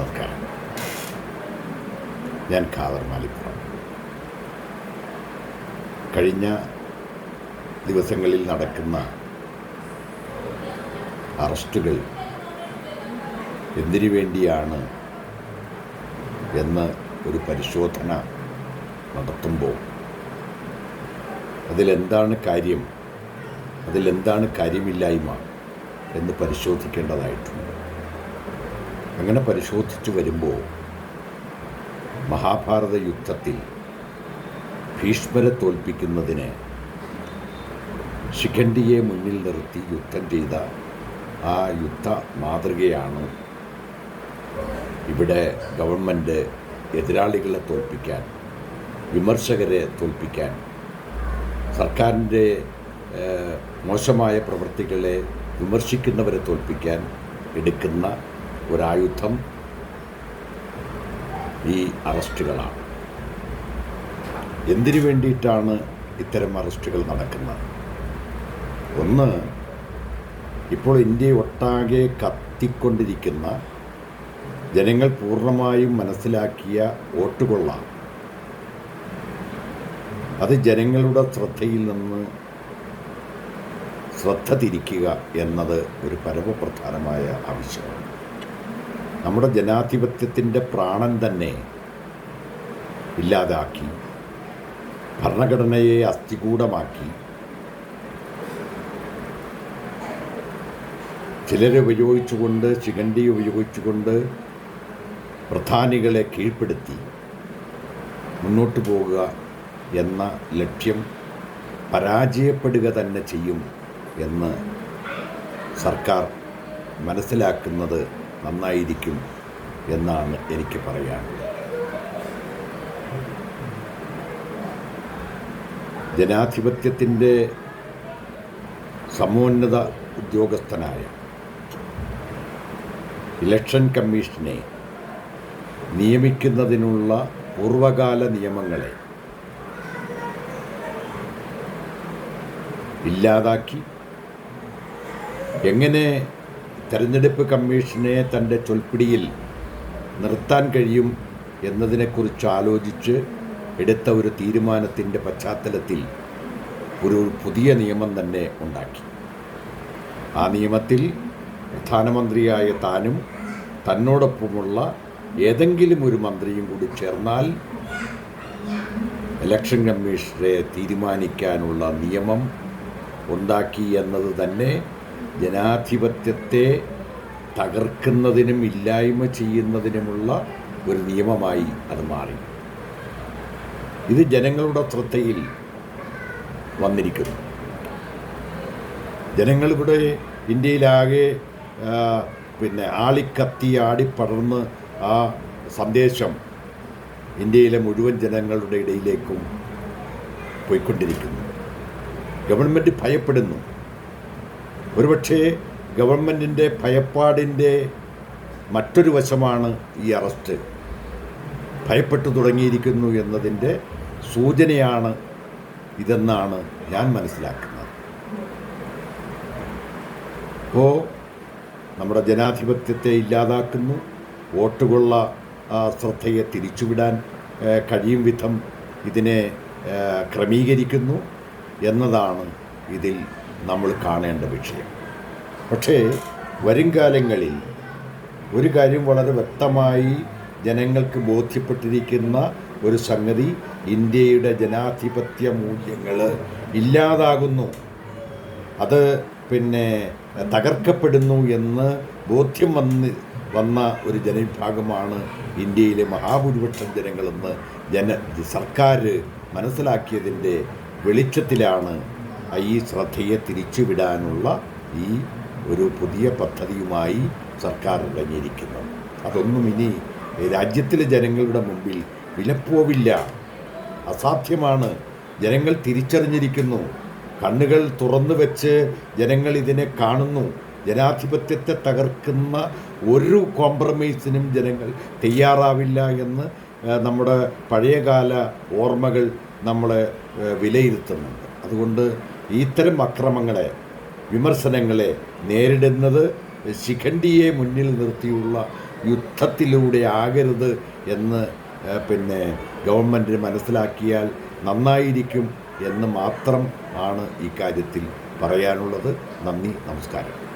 നമസ്കാരം ഞാൻ ഖാദർ മാലിപ്പുറം കഴിഞ്ഞ ദിവസങ്ങളിൽ നടക്കുന്ന അറസ്റ്റുകൾ എന്തിനു വേണ്ടിയാണ് എന്ന് ഒരു പരിശോധന നടത്തുമ്പോൾ അതിലെന്താണ് കാര്യം? അതിലെന്താണ് കാര്യമില്ലായ്മ എന്ന് പരിശോധിക്കേണ്ടതായിട്ടുണ്ട്. അങ്ങനെ പരിശോധിച്ചു വരുമ്പോൾ മഹാഭാരത യുദ്ധത്തിൽ ഭീഷ്മരെ തോൽപ്പിക്കുന്നതിന് ശിഖണ്ഡിയെ മുന്നിൽ നിർത്തി യുദ്ധം ചെയ്ത ആ യുദ്ധ മാതൃകയാണ് ഇവിടെ ഗവൺമെന്റ് എതിരാളികളെ തോൽപ്പിക്കാൻ വിമർശകരെ തോൽപ്പിക്കാൻ സർക്കാരിന്റെ മോശമായ പ്രവൃത്തികളെ വിമർശിക്കുന്നവരെ തോൽപ്പിക്കാൻ എടുക്കുന്ന ഒരായുധം ഈ അറസ്റ്റുകളാണ്. എന്തിനു വേണ്ടിയിട്ടാണ് ഇത്തരം അറസ്റ്റുകൾ നടക്കുന്നത്? ഒന്ന് ഇപ്പോൾ ഇന്ത്യ ഒട്ടാകെ കത്തിക്കൊണ്ടിരിക്കുന്ന ജനങ്ങൾ പൂർണമായും മനസ്സിലാക്കിയ വോട്ടുകൊള്ള അത് ജനങ്ങളുടെ ശ്രദ്ധയിൽ നിന്ന് ശ്രദ്ധ തിരിക്കുക എന്നത് ഒരു പരമപ്രധാനമായ ആവശ്യമാണ്. നമ്മുടെ ജനാധിപത്യത്തിന്റെ പ്രാണൻ തന്നെ ഇല്ലാതാക്കി ഭരണഘടനയെ അസ്ഥികൂടമാക്കി. ചിലരെ ഉപയോഗിച്ചുകൊണ്ട് ശിഖണ്ഡി ഉപയോഗിച്ചുകൊണ്ട് പ്രധാനികളെ കീഴ്പ്പെടുത്തി മുന്നോട്ട് പോകുക എന്ന ലക്ഷ്യം പരാജയപ്പെടുക തന്നെ ചെയ്യും എന്ന് സർക്കാർ മനസ്സിലാക്കുന്നത് നന്നായിരിക്കും എന്നാണ് എനിക്ക് പറയാനുള്ളത് ജനാധിപത്യത്തിന്റെ സമോന്നത ഉദ്യോഗസ്ഥനായ ഇലക്ഷൻ കമ്മീഷനെ നിയമിക്കുന്നതിനുള്ള പൂർവകാല നിയമങ്ങളെ ഇല്ലാതാക്കി എങ്ങനെ തെരഞ്ഞെടുപ്പ് കമ്മീഷനെ തന്റെ ചൊൽപ്പിടിയിൽ നിർത്താൻ കഴിയും എന്നതിനെക്കുറിച്ച് ആലോചിച്ച് എടുത്ത ഒരു തീരുമാനത്തിന്റെ പശ്ചാത്തലത്തിൽ ഒരു പുതിയ നിയമം തന്നെ ഉണ്ടാക്കി. ആ നിയമത്തിൽ പ്രധാനമന്ത്രിയായ താനും തന്നോടൊപ്പമുള്ള ഏതെങ്കിലും ഒരു മന്ത്രിയും കൂടി ചേർന്നാൽ ഇലക്ഷൻ കമ്മീഷനെ തീരുമാനിക്കാനുള്ള നിയമം ഉണ്ടാക്കി എന്നത് തന്നെ ജനാധിപത്യത്തെ തകർക്കുന്നതിനും ഇല്ലായ്മ ചെയ്യുന്നതിനുമുള്ള ഒരു നിയമമായി അത് മാറി. ഇത് ജനങ്ങളുടെ ശ്രദ്ധയിൽ വന്നിരിക്കുന്നു. ജനങ്ങളിവിടെ ഇന്ത്യയിലാകെ പിന്നെ ആളിക്കത്തി ആടിപ്പടർന്ന് ആ സന്ദേശം ഇന്ത്യയിലെ മുഴുവൻ ജനങ്ങളുടെ ഇടയിലേക്കും പോയിക്കൊണ്ടിരിക്കുന്നു. ഗവൺമെന്റ് ഭയപ്പെടുന്നു. ഒരുപക്ഷേ ഗവൺമെന്റിന്റെ ഭയപ്പാടിന്റെ മറ്റൊരു വശമാണ് ഈ അറസ്റ്റ്. ഭയപ്പെട്ടു തുടങ്ങിയിരിക്കുന്നു എന്നതിന്റെ സൂചനയാണ് ഇതെന്നാണ് ഞാൻ മനസ്സിലാക്കുന്നത്. അപ്പോൾ നമ്മുടെ ജനാധിപത്യത്തെ ഇല്ലാതാക്കുന്നു. വോട്ടുകൊള്ള ശ്രദ്ധയെ തിരിച്ചുവിടാൻ കഴിയും വിധം ഇതിനെ ക്രമീകരിക്കുന്നു എന്നതാണ് ഇതിൽ നമ്മൾ കാണേണ്ട വിഷയം. പക്ഷേ വരുംകാലങ്ങളിൽ ഒരു കാര്യം വളരെ വ്യക്തമായി ജനങ്ങൾക്ക് ബോധ്യപ്പെട്ടിരിക്കുന്ന ഒരു സംഗതി ഇന്ത്യയുടെ ജനാധിപത്യ മൂല്യങ്ങൾ ഇല്ലാതാകുന്നു. അത് പിന്നെ തകർക്കപ്പെടുന്നു എന്ന് ബോധ്യം വന്ന് വന്ന ഒരു ജനവിഭാഗമാണ് ഇന്ത്യയിലെ മഹാഭൂരിപക്ഷം ജനങ്ങളെന്ന് ജന സർക്കാർ മനസ്സിലാക്കിയതിന്റെ വെളിച്ചത്തിലാണ് ഈ ശ്രദ്ധയെ തിരിച്ചുവിടാനുള്ള ഈ ഒരു പുതിയ പദ്ധതിയുമായി സർക്കാർ ഇറങ്ങിയിരിക്കുന്നത് അതൊന്നും ഇനി രാജ്യത്തിലെ ജനങ്ങളുടെ മുമ്പിൽ വിലപ്പോവില്ല അസാധ്യമാണ്. ജനങ്ങൾ തിരിച്ചറിഞ്ഞിരിക്കുന്നു. കണ്ണുകൾ തുറന്നു വെച്ച് ജനങ്ങൾ ഇതിനെ കാണുന്നു. ജനാധിപത്യത്തെ തകർക്കുന്ന ഒരു കോംപ്രമൈസിനും ജനങ്ങൾ തയ്യാറാവില്ല എന്ന് നമ്മുടെ പഴയകാല ഓർമ്മകൾ നമ്മളെ വിലയിരുത്തുന്നുണ്ട്. അതുകൊണ്ട് ഇത്തരം അക്രമങ്ങളെ വിമർശനങ്ങളെ നേരിടുന്നത് ശിഖണ്ഡിയെ മുന്നിൽ നിർത്തിയുള്ള യുദ്ധത്തിലൂടെ ആകരുത് എന്ന് പിന്നെ ഗവൺമെന്റ് മനസ്സിലാക്കിയാൽ നന്നായിരിക്കും എന്ന് മാത്രം ആണ് ഇക്കാര്യത്തിൽ കാര്യത്തിൽ പറയാനുള്ളത്. നന്ദി നമസ്കാരം.